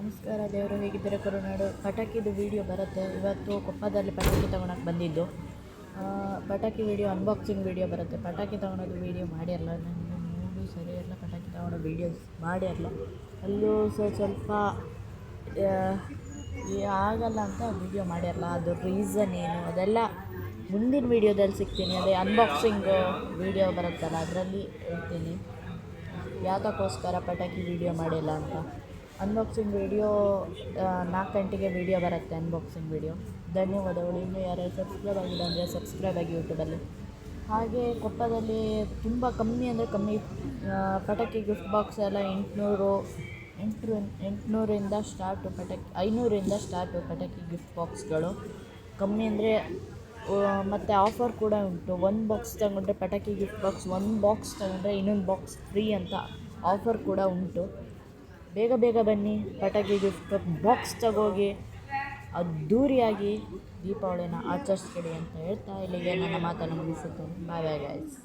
ನಮಸ್ಕಾರ, ದೇವರು ಹೇಗಿದ್ದರೆ ಕರುನಾಡು ಪಟಾಕಿದು ವೀಡಿಯೋ ಬರುತ್ತೆ. ಇವತ್ತು ಕೊಪ್ಪದಲ್ಲಿ ಪಟಾಕಿ ತೊಗೊಳಕ್ಕೆ ಬಂದಿದ್ದು. ಪಟಾಕಿ ವೀಡಿಯೋ ಅನ್ಬಾಕ್ಸಿಂಗ್ ವೀಡಿಯೋ ಬರುತ್ತೆ. ಪಟಾಕಿ ತೊಗೊಳೋದು ವೀಡಿಯೋ ಮಾಡಿರಲ್ಲ. ನನಗೆ ಮೂಡು ಸರಿಯಲ್ಲ ಪಟಾಕಿ ತೊಗೊಳೋ ವೀಡಿಯೋಸ್ ಮಾಡಿರಲ್ಲ. ಅಲ್ಲೂ ಸೊ ಸ್ವಲ್ಪ ಆಗಲ್ಲ ಅಂತ ವೀಡಿಯೋ ಮಾಡಿರಲ್ಲ. ಅದು ರೀಸನ್ ಏನು? ಅದೆಲ್ಲ ಮುಂದಿನ ವೀಡಿಯೋದಲ್ಲಿ ಸಿಗ್ತೀನಿ. ಅದೇ ಅನ್ಬಾಕ್ಸಿಂಗ್ ವಿಡಿಯೋ ಬರುತ್ತಲ್ಲ, ಅದರಲ್ಲಿ ಹೇಳ್ತೀನಿ. ಯಾತಕ್ಕೋಸ್ಕರ ಪಟಾಕಿ ವಿಡಿಯೋ ಮಾಡಿಲ್ಲ ಅಂತ. ಅನ್ಬಾಕ್ಸಿಂಗ್ ವೀಡಿಯೋ ನಾಲ್ಕು ಗಂಟೆಗೆ ವೀಡಿಯೋ ಬರುತ್ತೆ ಅನ್ಬಾಕ್ಸಿಂಗ್ ವೀಡಿಯೋ ಧನ್ಯವಾದಗಳು. ಇನ್ನು ಯಾರ್ಯಾರು ಸಬ್ಸ್ಕ್ರೈಬ್ ಆಗಿಲ್ಲ ಅಂದರೆ ಸಬ್ಸ್ಕ್ರೈಬ್ ಆಗಿ ಯೂಟ್ಯೂಬಲ್ಲಿ ಹಾಗೆ ಕೊಪ್ಪದಲ್ಲಿ ತುಂಬ ಕಮ್ಮಿ ಅಂದರೆ ಕಮ್ಮಿ ಪಟಾಕಿ ಗಿಫ್ಟ್ ಬಾಕ್ಸ್ ಎಲ್ಲ ಎಂಟುನೂರು ಎಂಟು ಎಂಟುನೂರಿಂದ ಸ್ಟಾರ್ಟು ಪಟಾಕಿ, ಐನೂರಿಂದ ಸ್ಟಾರ್ಟು ಪಟಾಕಿ ಗಿಫ್ಟ್ ಬಾಕ್ಸ್ಗಳು ಕಮ್ಮಿ ಅಂದರೆ ಮತ್ತು ಆಫರ್ ಕೂಡ ಉಂಟು. ಒಂದು ಬಾಕ್ಸ್ ತಗೊಂಡ್ರೆ ಪಟಾಕಿ ಗಿಫ್ಟ್ ಬಾಕ್ಸ್ ಒಂದು ಬಾಕ್ಸ್ ತಗೊಂಡ್ರೆ ಇನ್ನೊಂದು ಬಾಕ್ಸ್ ಫ್ರೀ ಅಂತ ಆಫರ್ ಕೂಡ ಉಂಟು. ಬೇಗ ಬೇಗ ಬನ್ನಿ. ಪಟಾಕಿ ಗಿಫ್ಟ್ ಬಾಕ್ಸ್ ತಗೋಗಿ ಅದ್ದೂರಿಯಾಗಿ ದೀಪಾವಳಿನ ಆಚರಿಸ್ಕೊಡಿ ಅಂತ ಹೇಳ್ತಾ ಇಲ್ಲಿಗೆ ನನ್ನ ಮಾತನ್ನು ಮುಗಿಸುತ್ತೇನೆ. ಬಾಯ್ ಬಾಯ್ ಗಾಯ್ಸ್